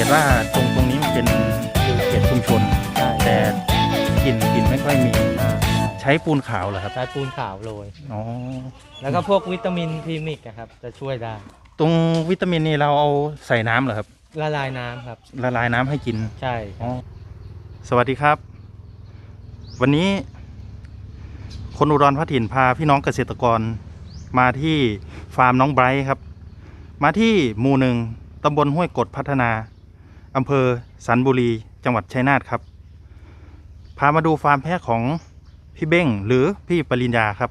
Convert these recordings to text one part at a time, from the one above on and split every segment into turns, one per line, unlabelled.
สังเกตว่าตรงตรงนี้มันเป็นเขตชุมชน
ใช่
แต่กลิ่นกลิ่นไม่ค่อยมี
อ่า
ใช้ปูนขาวเหรอครับ
ใช้ปูนขาวโรย
อ๋อ
แล้วก็พวกวิตามินพรีมิกอะครับ จะช่วยได้
ตรงวิตามินนี่เราเอาใส่น้ำเหรอครับ
ละลายน้ำครับ
ละลายน้ำให้กิน
ใช่
อ๋อสวัสดีครับ วันนี้ คนอุดรพัถิ่นพาพี่น้องเกษตรกร มาที่ฟาร์มน้องไบรท์ครับ มาที่หมู่หนึ่งตำบลห้วยกดพัฒนา อำเภอสันบุรี จังหวัดชัยนาทครับ พามาดูฟาร์มแพะของพี่เบ้งหรือพี่ปริญญาครับ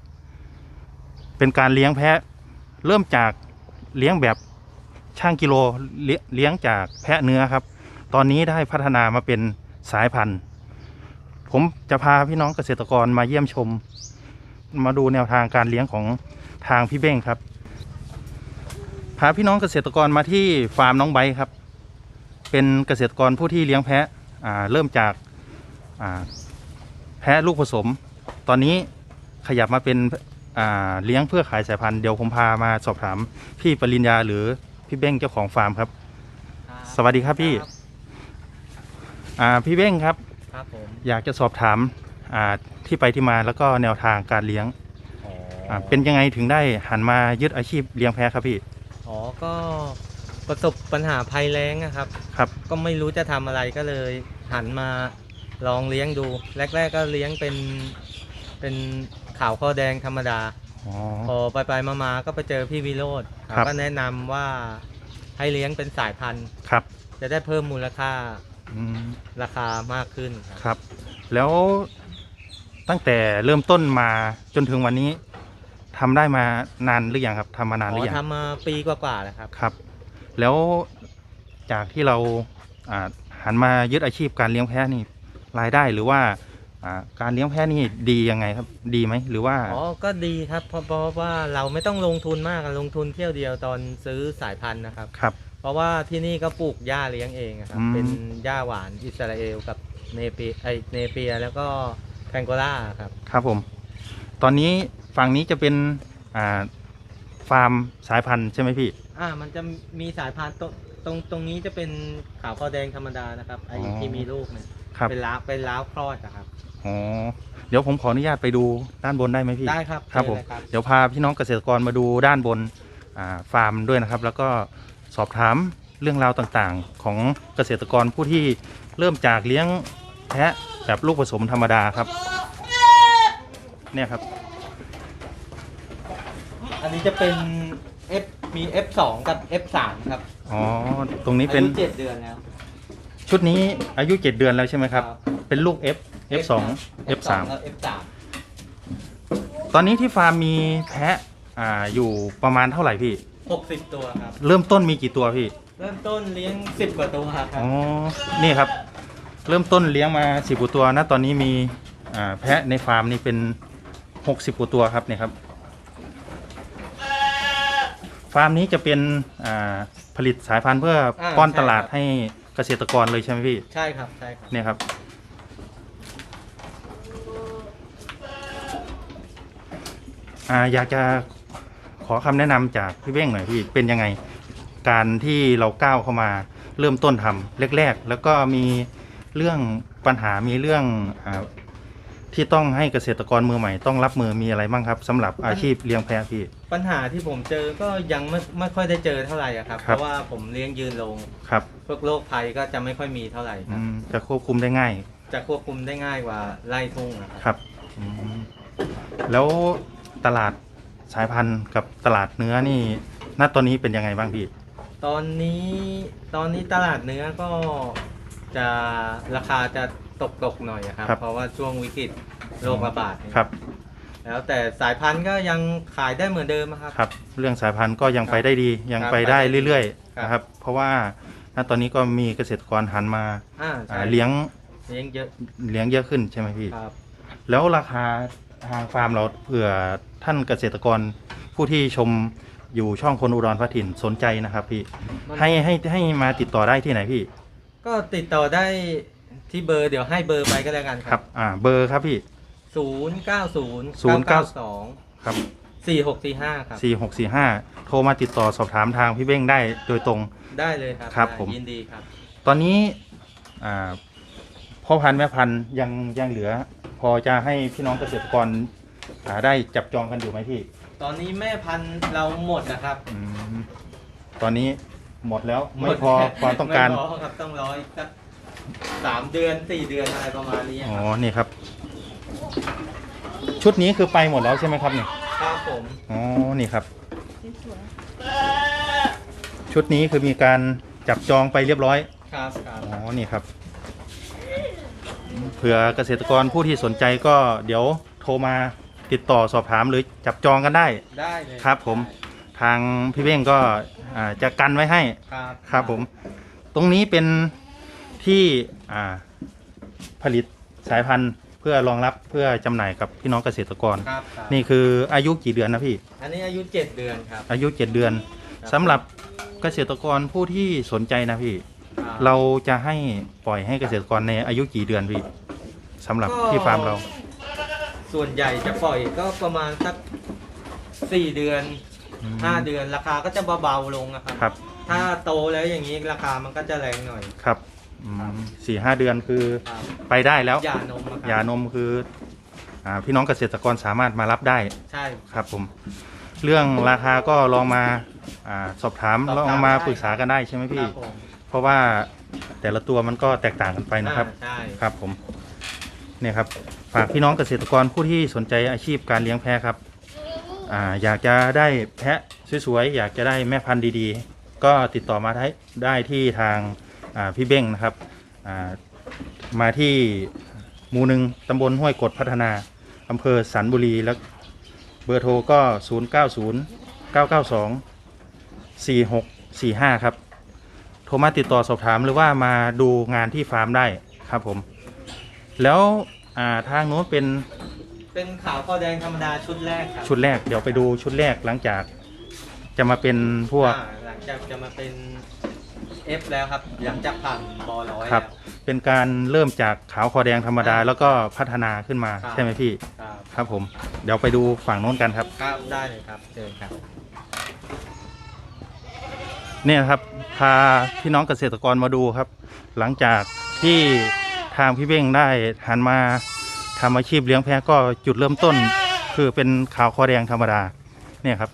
เป็นการเลี้ยงแพะเริ่มจากเลี้ยงแบบช่างกิโลเลี้ยเลี้ยงจากแพะเนื้อครับ ตอนนี้ได้พัฒนามาเป็นสายพันธุ์ ผมจะพาพี่น้องเกษตรกรมาเยี่ยมชม มาดูแนวทางการเลี้ยงของทางพี่เบ้งครับ พาพี่น้องเกษตรกรมาที่ฟาร์มน้องไบครับ เป็นเกษตรกรผู้ที่เลี้ยงแพะอ่าเริ่มจากอ่าแพะลูกผสม ตอนนี้ขยับมาเป็นอ่าเลี้ยงเพื่อขายสายพันธุ์เดี๋ยวผมพามาสอบถามพี่ปริญญาหรือพี่เบ้งเจ้าของฟาร์มครับ สวัสดีครับพี่อ่าพี่เบ้งครับ
ครับผม
อยากจะสอบถามอ่าที่ไปที่มาแล้วก็แนวทางการเลี้ยง
อ๋อ
อ่าเป็นยังไงถึงได้หันมายึดอาชีพเลี้ยงแพะครับพี่
อ๋อก็ ประสบปัญหาภัยแล้งอะครับ
ครับ
ก็ไม่รู้จะทำอะไรก็เลย หันมาลองเลี้ยงดู แรก ๆ ก็เลี้ยงเป็นเป็นขาวข้อแดงธรรมดา
อ๋อ
พอไปไปๆมาๆก็ไปเจอพี่วิโรธ
ครับ
เขาก็แนะนำว่าให้เลี้ยงเป็นสายพันธุ์
ครับ
จะได้เพิ่มมูลค่า
อืม
ราคามากขึ้นครับ
ครับ แล้วตั้งแต่เริ่มต้นมาจนถึงวันนี้ทำได้มานานหรือยังครับทำมานานหรือยัง
ทำมาปีกว่าๆแล้วครับ
ครับ แล้วจากที่เราอ่าหันมายึดอาชีพการเลี้ยงแพะนี่รายได้หรือว่าอ่าการเลี้ยงแพะนี่ดียังไงครับดีไหมหรือว่า
อ๋อก็ดีครับเพราะเพราะว่าเราไม่ต้องลงทุนมากอะลงทุนเที่ยวเดียวตอนซื้อสายพันธุ์นะครับ
ครับ
เพราะว่าที่นี่ก็ปลูกหญ้าเลี้ยงเองอะครับ
อืม
เป็นหญ้าหวานอิสราเอลกับเนเปียไอเนเปียแล้วก็แพงโกลาครับ
ครับผม ตอนนี้ฝั่งนี้จะเป็นอ่าฟาร์มสายพันธุ์ใช่ไหมพี่
อ่ามันจะมีสายพันธุ์ตรงตรงตรงนี้จะเป็นขาวคอแดงธรรมดานะครับไอ
อ๋อ
ที่มีลูกเนี่ย
ครับ
เป็นล้าวเป็นล้าวคลอดอะครับ
อ๋อเดี๋ยวผมขออนุญาตไปดูด้านบนได้ไหมพี่
ได้ครับ
ครับผม
เชิญเลยครับ
เดี๋ยวพาพี่น้องเกษตรกรมาดูด้านบนอ่าฟาร์มด้วยนะครับ แล้วก็สอบถามเรื่องราวต่างๆ ของเกษตรกรผู้ที่เริ่มจากเลี้ยงแพะแบบลูกผสมธรรมดาครับ เนี่ยครับ
อันนี้จะเป็น F มี F2 กับ F3 ครับ
อ๋อตรงนี้เป็น
อายุเจ็ดเดือนแล้ว
ชุดนี้อายุ 7 เดือนแล้วใช่ไหมครับ เป็นลูก F F2 F3
แล้ว F3
ตอนนี้ที่ฟาร์มมีแพะอ่าอยู่ประมาณเท่าไหร่พี่
60 ตัวครับ
เริ่มต้นมีกี่ตัวพี่
เริ่มต้นเลี้ยง 10 กว่าตัวครับ
อ๋อ นี่ครับ เริ่มต้นเลี้ยงมาสิบกว่าตัวนะ ตอนนี้มีอ่าแพะในฟาร์มนี่เป็นหกสิบกว่าตัวครับเนี่ยครับ ฟาร์มนี้จะเป็นอ่าผลิตสายพันธุ์เพื่ออา ป้อน
ใช่
ตลาด
ครับ
ให้เกษตรกรเลยใช่ไหมพี่
ใช่ครับใช่ครับ
เนี่ยครับ อ่าอยากจะขอคำแนะนำจากพี่เบ้งหน่อยพี่เป็นยังไง การที่เราก้าวเข้ามาเริ่มต้นทำแรก ๆ แล้วก็มีเรื่องปัญหามีเรื่องอาที่ต้องให้เกษตรกรมือใหม่ ต้องรับมือมีอะไรบ้างครับสำหรับอาชีพเลี้ยงแพะพี่
ปัญหาที่ผมเจอก็ยังไม่ไม่ค่อยได้เจอเท่าไหร่อะครับ
ค
เพ
รับ
ราะว่าผมเลี้ยงยืนลง
ครับ
พวกโรคภัยก็จะไม่ค่อยมีเท่าไหร่ค
อื
รับ
มจะควบคุมได้ง่าย
จะควบคุมได้ง่ายกว่าไล่ทุ่งนะครับ
ครับอืมแล้วตลาดสายพันธุ์กับตลาดเนื้อนี่ณตอนนี้เป็นยังไงบ้างพี่
ตอนนี้ตอนนี้ตลาดเนื้อก็จะราคาจะตกตกๆหน่อยอะครับ
ครับ
เพราะว่าช่วงวิกฤตโรคระบาดเนี่ย
ครับ
แล้วแต่สายพันธุ์ก็ยังขายได้เหมือนเดิมอะครับ
ครับ เรื่องสายพันธุ์ก็ยัง
ครับ
ไปได้ดียัง
ครับ
ไปได้
ไปได้
เรื่อย
ครับ
ๆนะครับ เพราะว่าณตอนนี้ก็มีเกษตรกรหันมา
อ่า
อ่า
ใช่
เลี้ยง
เลี้ยงเยอะ
เลี้ยงเยอะขึ้นใช่ไหมพี่
ครับ
แล้วราคาทางฟาร์มเราเผื่อท่านเกษตรกรผู้ที่ชมอยู่ช่องคนอุดรพัถิ่นสนใจนะครับพี่
มัน
ให้ให้ให้มาติดต่อได้ที่ไหนพี่
ก็ติดต่อได้ที่เบอร์เดี๋ยวให้เบอร์ไปก็แล้วกันค
ครั
รับ
อ่าเบอร์ครับพี่
ศูนย์เก้าศูนย์
090
สอง
ครับ
สี่หกสี่ห้าครับ
สี่หกสี่ห้าโทรมาติดต่อสอบถามทางพี่เบ้งได้โดยตรง
ได้เลยครับ
ครับ
ได้
ผม
ยินดีครับ
ตอนนี้อ่าพ่อพันธุ์แม่พันธุ์ยังยังเหลือ พอจะให้พี่น้องเกษตรกรอ่าได้จับจองกันอยู่ไหมพี่
ตอนนี้แม่พันธุ์เราหมดนะครับ
อืมตอนนี้หมดแล้วไม่
หด
พอความต้องการ
ไม่พอครับต้องรออีกสักสามเดือนสี่เดือนอะไรประมาณนี้
อ๋อ
ครับ
นี่ครับ ชุดนี้คือไปหมดแล้วใช่ไหมครับเนี่ย
ครับผม
อ๋อนี่ครับ ชุดนี้คือมีการจับจองไปเรียบร้อย
ครับครับ
อ๋อนี่ครับเผื่อเกษตรกรผู้ที่สนใจก็เดี๋ยวโทรมาติดต่อสอบถามหรือจับจองกันได้
ได้เลย
ครับ ผมทางพี่เบ้งก็อ่าจะกันไว้ให้
ครับ
ครับผม ตรงนี้เป็นที่อ่าผลิตสายพันธุ์เพื่อรองรับเพื่อจำหน่ายกับพี่น้องเกษตรกร
ครับครับ
นี่คืออายุกี่เดือนนะพี่
อันนี้อายุเจ็ดเดือนครับ
อายุเจ็ดเดือน
ครับ
สำหรับเกษตรกรผู้ที่สนใจนะพี่
ครับ
เราจะให้ปล่อยให้เกษตรกรในอายุกี่เดือนพี่สำหรับ
ก็
ที่ฟาร์มเรา
ส่วนใหญ่จะปล่อยก็ประมาณสักสี่เดือน
อืม
ห้าเดือนราคาก็จะเบาๆลงนะครับ
ครับ
ถ้าโตแล้วอย่างนี้ราคามันก็จะแรงหน่อย
ครับ อืมสี่ห้าเดือนคือ
ครับ
ไปได้แล้ว
ยานมอะครับ
ยานมคืออ่าพี่น้องเกษตรกรสามารถมารับได้
ใช่
ครับผม เรื่องราคาก็ลองมาอาสอบถาม
สอบ
ล
ถาม
องมา
ได้
ปรึกษากันได้ใช่ไหม
ค
พี่
รับผม
เพราะว่าแต่ละตัวมันก็แตกต่างกันไปนะครับ
อ่าใช่
ครับผมเนี่ยครับฝากพี่น้องเกษตรกรผู้ที่สนใจอาชีพการเลี้ยงแพะครับอ่าอยากจะได้แพะสวยๆอยากจะได้แม่พันธุ์ดีๆ ก็ติดต่อมาได้ได้ที่ทางอ่า พี่เบ้งนะครับอ่ามาที่หมู่หนึ่งตำบลห้วยกดพัฒนาอำเภอสันบุรีแล้วเบอร์โทรก็ 0 9 0 9 9 2 4 6 4 5 ครับ โทรมาติดต่อสอบถามหรือว่ามาดูงานที่ฟาร์มได้ครับผม แล้วอ่าทางโน้นเป็น
เป็นขาวข้อแดงธรรมดาชุดแรกครับ
ชุดแรกเดี๋ยวไปดูชุดแรกหลังจากจะมาเป็นพวก
อ่าหลังจากจะมาเป็น F แล้วครับ หลังจากผ่านบอร้อย
ครับ
แล้ว
เป็นการเริ่มจากขาวคอแดงธรรมดา แล้วก็พัฒนาขึ้นมา
ครับ
ใช่ไหมพี่
ครับ
ครับผม เดี๋ยวไปดูฝั่งโน้นกันครับ
ครับ ได้เลยครับเชิญครับ
เนี่ยครับ พาพี่น้องเกษตรกรมาดูครับ หลังจากที่ทางพี่เบ้งได้หันมาทำอาชีพเลี้ยงแพะก็จุดเริ่มต้น คือเป็นขาวคอแดงธรรมดา เนี่ยครับ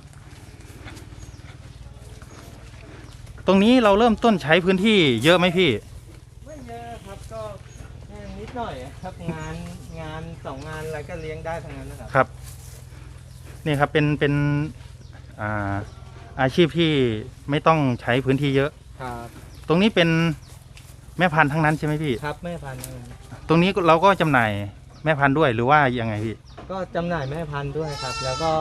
ตรงนี้เราเริ่มต้นใช้พื้นที่เยอะไหมพี่
ไม่เยอะครับก็แค่นิดหน่อยครับงานงานสองงานอะไรก็เลี้ยงได้ทั้งนั้นนะครับ
ครับ นี่ครับเป็นเป็นอ่าอาชีพที่ไม่ต้องใช้พื้นที่เยอะ
ครับ
ตรงนี้เป็นแม่พันธุ์ทั้งนั้นใช่ไหมพี่
ครับแม่พันธุ์
ตรงนี้เราก็จำหน่ายแม่พันธุ์ด้วยหรือว่ายังไงพี่
ก็จำหน่ายแม่พันธุ์ด้วยครับ แล้วก็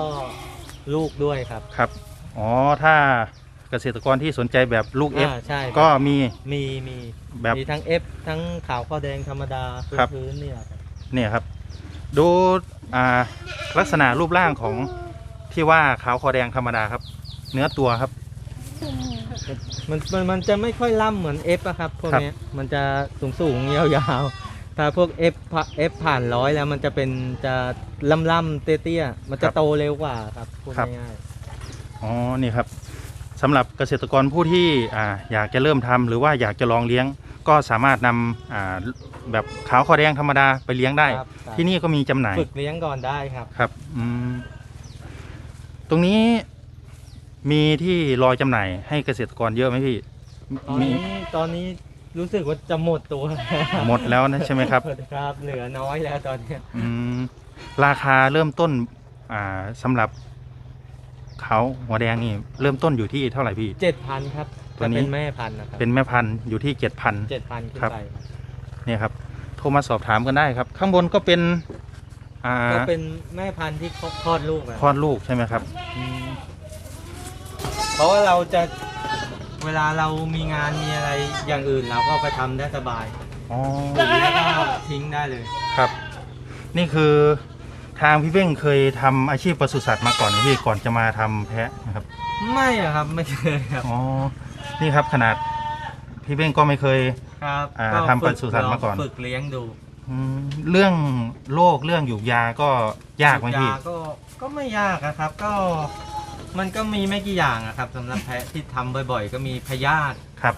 ลูกด้วยครับ
ครับ อ๋อ ถ้าเกษตรกรที่สนใจแบบลูกเอฟ
อ่าใช่
ก็มี
มีมี
แบบ
มีทั้ง F ทั้งขาวข้อแดงธรรมดา
ครับ
พื้นๆเนี่ยครับ
เนี่ยครับ ดูอ่าลักษณะรูปร่างของที่ว่าขาวคอแดงธรรมดาครับ เนื้อตัวครับ
มันมันมันจะไม่ค่อยล่ำเหมือน F อะครับพวก
ครับ
เนี้ยมันจะสูงสูงๆยาวๆ ถ้าพวก F ผ่า F ผ่านร้อยแล้วมันจะเป็นจะล่ำล่ำๆเตี้ยๆมันจะโตเร็วกว่าครับพูดง่าย
อ๋อนี่ครับ สำหรับเกษตรกรผู้ที่อ่าอยากจะเริ่มทำหรือว่าอยากจะลองเลี้ยง ก็สามารถนำอ่าแบบขาวคอแดงธรรมดาไปเลี้ยงได้
ครับครับ
ที่นี่ก็มีจำหน่าย
ฝึกเลี้ยงก่อนได้ครับ
ครับอืมตรงนี้มีที่รอจำหน่ายให้เกษตรกรเยอะไหมพี่
ตอน
มี
นี้ตอนนี้รู้สึกว่าจะหมดตัว
หมดแล้วนะใช่ไหมครับ
ครับ เหลือน้อยแล้วตอนเนี้ย
อืมราคาเริ่มต้นอ่าสำหรับเขาหัวแดงนี่เริ่มต้นอยู่ที่เท่าไหร่พี่
เจ็ดพันครับ
ตัว
จะ
นี้
เป็นแม่พันธุ์นะครับ
เป็นแม่พันธุ์อยู่ที่เจ็ดพัน
เจ็ดพันขึ้น
ครับ
ไปครับ
เนี่ยครับโทรมาสอบถามกันได้ครับ ข้างบนก็เป็นอ่า
ก็เป็นแม่พันธุ์ที่คลอดลูกอะ
คลอดลูกใช่ไหมครับ
เพราะว่าเราจะเวลาเรามีงานมีอะไรอย่างอื่นเราก็ไปทำได้สบาย
อ๋อ
แล้วก็ทิ้งได้เลย
ครับ นี่คือ ทางพี่เบ้งเคยทำอาชีพปศุสัตว์มาก่อนไหมพี่ก่อนจะมาทำแพะนะครับ
ไม่อะครับไม่เคยครับ
อ๋อ นี่ครับขนาดพี่เบ้งก็ไม่เคย
ครับ
อ่า
ก็
ทำปศุสัตว์มาก่อน
ฝึกเลี้ยงดู
อืมเรื่องโรคเรื่องหยูกยาก็ยากไหมพี่
ยาก็ก็ไม่ยากนะครับ ก็มันก็มีไม่กี่อย่างอะครับสำหรับแพะที่ทำบ่อย ๆ ก็มีพยาธิ
ครับ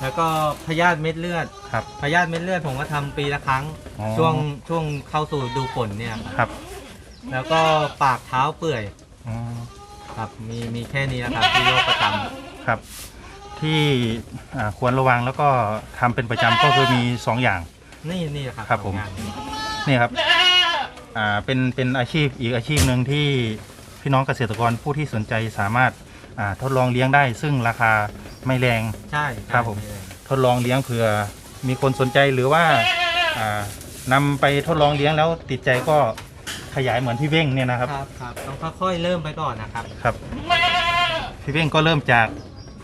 แล้วก็พยาธิเม็ดเลือด
ครับ
พยาธิเม็ดเลือดผมก็ทำปีละครั้ง
อ๋อ
ช่วงช่วงเข้าสู่ฤดูฝนเนี่ย
ครับ
แล้วก็ปากเท้าเปื่อย
อ๋อ
ครับมีมีแค่นี้นะครับที่โรคประจ
ครับ ที่อ่าควรระวังแล้วก็ทำเป็นประจำก็คือมีสองอย่างำ
นี่นี่ครับ
ครับผม
สองอย่าง
นี่ครับอ่าเป็นเป็นอาชีพอีกอาชีพหนึ่งที่พี่น้องเกษตรกรผู้ที่สนใจสามารถอ่าทดลองเลี้ยงได้ ซึ่งราคาไม่แรง
ใช่
ครับผม
ใช่
ทดลองเลี้ยงเผื่อมีคนสนใจหรือว่าอ่านำไปทดลองเลี้ยงแล้วติดใจก็ ขยายเหมือนพี่เบ้งเนี่ยนะครับ
ครับครับต้องค่อยๆเริ่มไปก่อนนะครับ
ครับ พี่เบ้งก็เริ่มจาก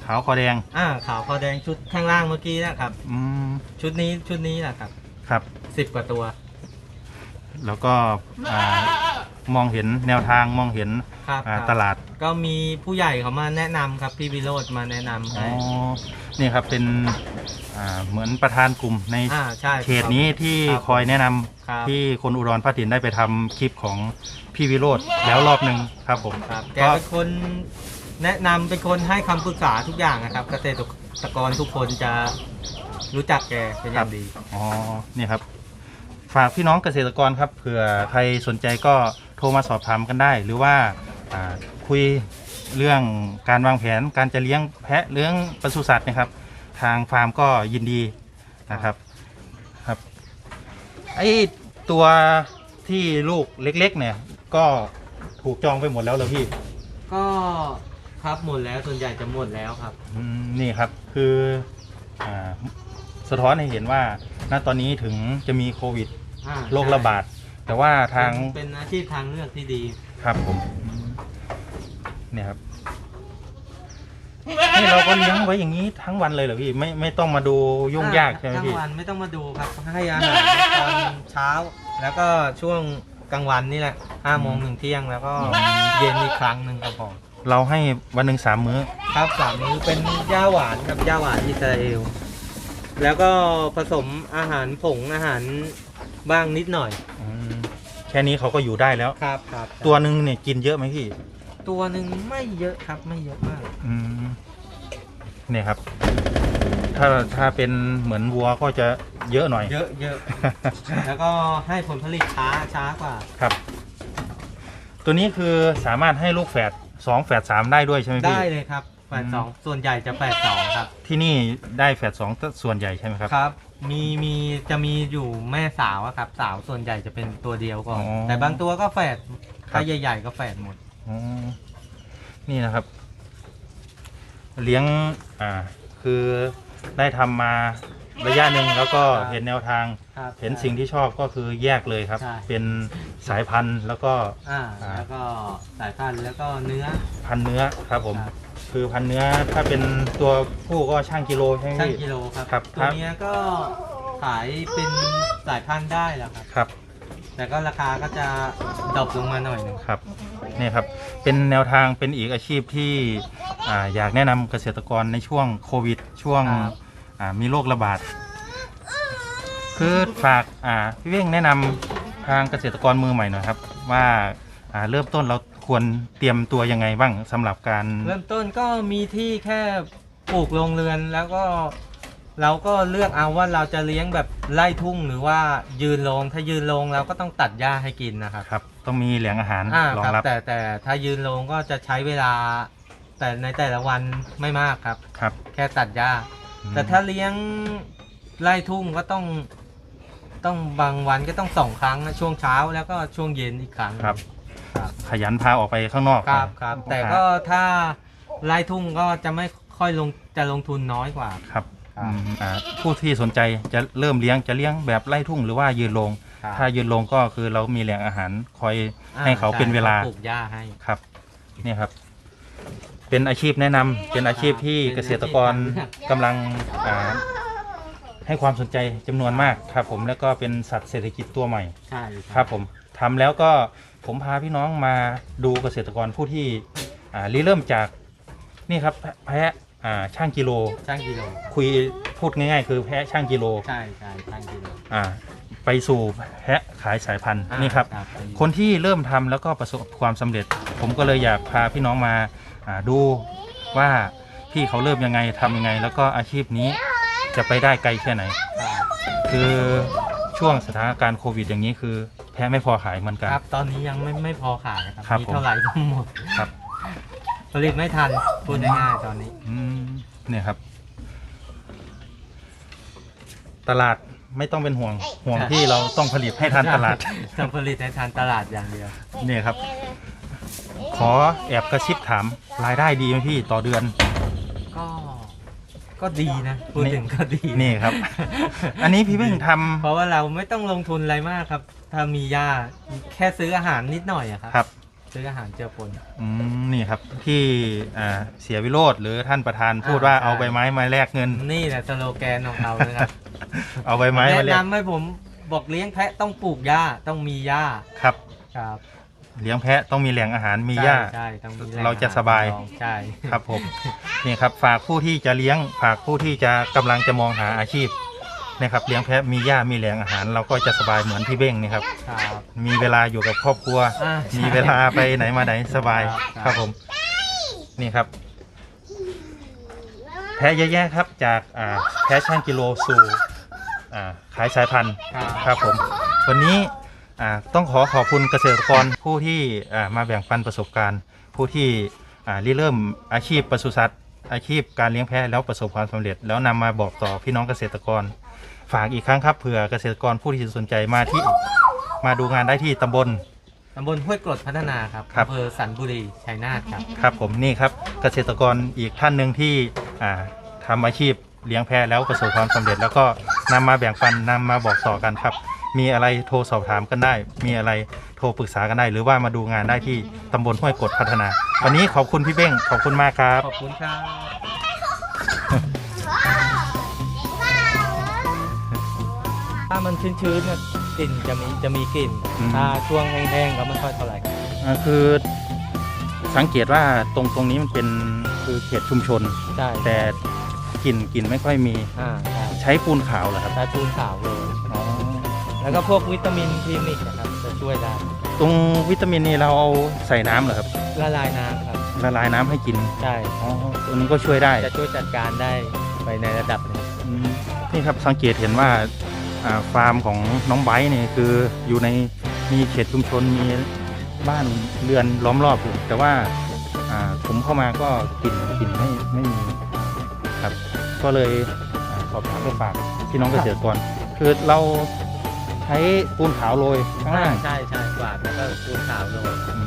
ขาวคอแดง
อ่าขาวคอแดงชุดข้างล่างเมื่อกี้นะครับ
อืม
ชุดนี้ชุดนี้แหละครับ
ครับ
สิบกว่าตัว
แล้วก็อ่า มองเห็นแนวทางมองเห็น
ครับ
อ่า
ครับ
ตลาด
ก็มีผู้ใหญ่เขามาแนะนำครับพี่วิโรธมาแนะนำ
อ๋อ
ให้
นี่ครับเป็นอ่าเหมือนประธานกลุ่มใน
อ่าใช่
เขตนี้ที่
ครับ
คอยแนะนำ
ครับ
ที่คนอุดรพัถินได้ไปทำคลิปของพี่วิโรธแล้วรอบหนึ่งครับผม
ครับแก
ก็
เป็นคนแนะนำเป็นคนให้คำปรึกษาทุกอย่างนะครับ เกษตรกรทุกคนจะรู้จักแกเป็นอย่างดี
อ๋อ นี่ครับ ฝากพี่น้องเกษตรกรครับเผื่อใครสนใจก็โทรมาสอบถามกันได้ หรือว่าอ่าคุยเรื่องการวางแผนการจะเลี้ยงแพะเลี้ยงปศุสัตว์นะครับ ทางฟาร์มก็ยินดีนะครับครับไอตัวที่ลูกเล็กๆเนี่ยก็ถูกจองไปหมดแล้วเหรอพี่
ก็ครับหมดแล้วส่วนใหญ่จะหมดแล้วครับ
อืมนี่ครับคืออาสะท้อนให้เห็นว่าณตอนนี้ถึงจะมีโควิด
อ่า
โรคระบาด แต่ว่าทาง
เป็นเป็นอาชีพทางเลือกที่ดี
ครับผมอืมเนี่ยครับนี่เราก็เลี้ยงไว้อย่างนี้ทั้งวันเลยเหรอพี่ไม่ไม่ต้องมาดูยุ่งยากใช่ไหม
ทั้ง
พี่
วันไม่ต้องมาดูครับให้อาหารตอนเช้า แล้วก็ช่วงกลางวันนี่แหละห้าโมงถึงเที่ยงแล้วก็เย็นอีกครั้งหนึ่งครับผม
เราให้วันหนึ่งสามมื้อ
ครับสามนี้อเป็นย่าหวานครับย่าหวานอิสราเอลแล้วก็ผสมอาหารผงอาหาร บ้างนิดหน่อย
อืมแค่นี้เขาก็อยู่ได้แล้ว
ครับครับ
ตัวหนึ่งเนี่ยกินเยอะไหมพี่
ตัวหนึ่งไม่เยอะครับไม่เยอะมาก
อืมเนี่ยครับ ถ้าถ้าเป็นเหมือนวัวก็จะเยอะหน่อย
เยอะเยอะแล้วก็ให้ผลผลิตช้าช้ากว่า
ครับ ตัวนี้คือสามารถให้ลูกแฝดสองแฝดสามได้ด้วยใช่ไหมพี่
ได้เลยครับแปดสอง
อืม
ส่วนใหญ่จะแปดสองครับ
ที่นี่ได้แฝดสองส่วนใหญ่ใช่ไหมครับ
ครับ มีมีจะมีอยู่แม่สาวอะครับ สาวส่วนใหญ่จะเป็นตัวเดียวก่อน
อ๋อ
แต่บางตัวก็แฝด
ครับ
ถ้าใหญ่ ๆ ก็แฝดหมด
อ๋อนี่นะครับ เลี้ยงอ่า คือได้ทำมาระยะหนึ่งแล้วก็
ครับ
เห็นแนวทาง
ครับ
เห็นสิ่งที่ชอบก็คือแยกเลยครับ
ใช่
เป็นสายพันธุ์แล้วก็
อ่า
อ่า
แล้วก็สายพันธุ์แล้วก็เนื้อ
พันธุ์เนื้อครับผม
ครับ
คือพันธุ์เนื้อถ้าเป็นตัวผู้ก็ช่างกิโลใช่ไหม
ช่าง
พี่
กิโลครับ
ครับ
ตัวเนี้ยก็ขายเป็นสายพันธุ์ได้แล้วครับ
ครับ
แต่ก็ราคาก็จะดรอปลงมาหน่อยหนึง
ครับนี่ครับเป็นแนวทางเป็นอีกอาชีพที่อ่าอยากแนะนำเกษตรกรในช่วงโควิด ช่วงอ่ามีโรคระบาด คือฝากอ่าพี่เว้งแนะนำทางเกษตรกรมือใหม่หน่อยครับ ว่า อ่าเริ่มต้นเราควรเตรียมตัวยังไงบ้างสำหรับการ
เริ่มต้นก็มีที่แค่ปลูกโรงเรือนแล้วก็เราก็เลือกเอาว่าเราจะเลี้ยงแบบไล่ทุ่งหรือว่ายืนลงถ้ายืนลงเราก็ต้องตัดหญ้าให้กินนะครับ
ครับ ต้องมีแหล่งอาหาร
อ่าร
อง
ครับ
รับ
แต่แต่ถ้ายืนลงก็จะใช้เวลา แต่ในแต่ละวันไม่มากครับ
ครับ
แค่ตัดหญ้า
อืม
แต่ถ้าเลี้ยงไล่ทุ่งก็ต้อง ต้องบางวันก็ต้องสองครั้งนะช่วงเช้าแล้วก็ช่วงเย็นอีกครั้ง
ครับ
ครับ
ขยันพาออกไปข้างนอก
ครับครับ แต่ก็ถ้าไล่ทุ่งก็จะไม่ค่อยลงจะลงทุนน้อยกว่า
ครับ
ครับ
อืมอ่าผู้ที่สนใจจะเริ่มเลี้ยงจะเลี้ยงแบบไล่ทุ่งหรือว่ายืนลง
ครับ
ถ้ายืนลงก็คือเรามีแหล่งอาหารคอย
อ่
ให้เขาเป็นเวลา
ปลูกหญ้าให้
ครับเนี่ยครับ เป็นอาชีพแนะนำเป็นอาชีพที่เกษตรกรกำลังอ่าให้ความสนใจจำนวนมากครับผมแล้วก็เป็นสัตว์เศรษฐกิจตัวใหม่
ใช่
ครับผมทำแล้วก็ ผมพาพี่น้องมาดูเกษตรกรผู้ที่อ่าริเริ่มจากนี่ครับแพะอ่าช่างกิโล
ช่างกิโล
คุยพูดง่ายๆ คือแพะช่างกิโล
ใช่ใช่ช่างกิโล
อ่าไปสู่แพะขายสายพันธุ์
อ่า
นี่ครับ
ครับ
คนที่เริ่มทำแล้วก็ประสบความสำเร็จ ผมก็เลยอยากพาพี่น้องมาอ่าดูว่าพี่เขาเริ่มยังไงทำยังไง แล้วก็อาชีพนี้จะไปได้ไกลแค่ไหน
ครับ
คือช่วงสถานการณ์โควิดอย่างนี้คือ แพ้ไม่พอขายเหมือนกัน
ครับ ตอนนี้ยังไม่ไม่พอขายนะครับ
ครับ
มี
ผม
เท่าไหร่ก็หมด
ครับ
ผลิตไม่ทันพูดง่ายๆตอนนี้
อืมเนี่ยครับ ตลาดไม่ต้องเป็นห่วงห่วงที่เราต้องผลิตให้ทันตลาด
ต้องผลิตให้ทันตลาดอย่างเดียว
เนี่ยครับ ขอแอบกระชิบถามรายได้ดีไหมพี่ต่อเดือน
ก็ ก็ดีนะพูดถึงก็ดี
นี่ครับ อันนี้พี่เพิ่งทำ
เพราะว่าเราไม่ต้องลงทุนอะไรมากครับ ถ้ามีหญ้าแค่ซื้ออาหารนิดหน่อยอะครับ
ครับ
ซื้ออาหารเจือปน
อืมนี่ครับที่อ่าเสียวิโรธหรือท่านประธานพูดว่า
อ่าใช่
เอาใบไม้มาแลกเงิน
นี่แหละสโลแกนของเรานะครับ
เอาใบไม้มา
แนะ
แลก
นำให้ผมบอกเลี้ยงแพะต้องปลูกหญ้าต้องมีหญ้า
ครับ
ครับ
เลี้ยงแพะต้องมีแหล่งอาหารมีหญ้า
ใช่ใช่ต้องมีแหล่ง
เราจะสบาย
อหรรองใช่
ครับผมนี่ครับฝากผู้ที่จะเลี้ยงฝากผู้ที่จะกำลังจะมองหาอาชีพนะครับเลี้ยงแพะมีหญ้ามีแหล่งอาหาร เราก็จะสบายเหมือนพี่เบ้งนี่ครับ
ครับ
มีเวลาอยู่กับครอบครัว
อ่าใช่
มีเวลาไปไหนมาไหนสบาย
ครับ
ครับผม นี่ครับ แพะเยอะแยะครับจากอ่าแพะช่างกิโลสู่อ่าขายสายพันธุ์
ครับ
ครับผม วันนี้ อ่าต้องขอขอบคุณเกษตรกรผู้ที่อ่ามาแบ่งปันประสบการณ์ ผู้ที่อ่าริเริ่มอาชีพปศุสัตว์ อาชีพการเลี้ยงแพะแล้วประสบความสำเร็จ แล้วนำมาบอกต่อพี่น้องเกษตรกร ฝากอีกครั้งครับเผื่อเกษตรกรผู้ที่สนใจมาที่มาดูงานได้ที่ตำบล
ตำบลห้วยกรดพัฒนาครับ
ครับ
อำเภอสันบุรีชัยนาทครับ
ครับผมนี่ครับเกษตรกรอีกท่านหนึ่งที่อ่าทำอาชีพเลี้ยงแพะแล้วประสบความสำเร็จ แล้วก็นำมาแบ่งปันนำมาบอกต่อกันครับ มีอะไรโทรสอบถามกันได้ มีอะไรโทรปรึกษากันได้ หรือว่ามาดูงานได้ที่ตำบลห้วยกดพัฒนา วันนี้ขอบคุณพี่เบ้งขอบคุณมากครับ
ขอบคุณครับ ถ้ามันชื้นๆเนี่ยกลิ่นจะมีจะมีกลิ่น
อืม
ถ้าช่วงแห้งๆก็ไม่ค่อยเท่าไหร่
อ่าคือสังเกตว่าตรงตรงนี้มันเป็นคือเขตชุมชน
ใช่
แต่กลิ่นกลิ่นไม่ค่อยมี
อ่าใช่
ใช้ปูนขาวเหรอครับ
ถ้าชูนขาวเลย
อ๋อ
แล้วก็พวกวิตามินพรีมิกนะครับจะช่วยได้
ตรงวิตามินนี่เราเอาใส่น้ำเหรอครับ
ละลายน้ำครับ
ละลายน้ำให้กิน
ใช่
อ๋อตัวนี้ก็ช่วยได้
จะช่วยจัดการได้ไปในระดับหนึง
อืมนี่ครับสังเกตเห็นว่าอ่าฟาร์มของน้องไบร์ทเนี่ยคืออยู่ในมีเขตชุมชนมีบ้านเรือนล้อมรอบอยู่แต่ว่าอ่าผมเข้ามาก็กลิ่นกลิ่นไม่ไม่มีครับ ก็เลยอาสอบถามไปฝากพี่น้องเกษตรกรคือเรา ใช้ปูนขาวโรยข้างล่าง
ใช่ใช่กวาดแล้วก็ชูนขาวลง
อืม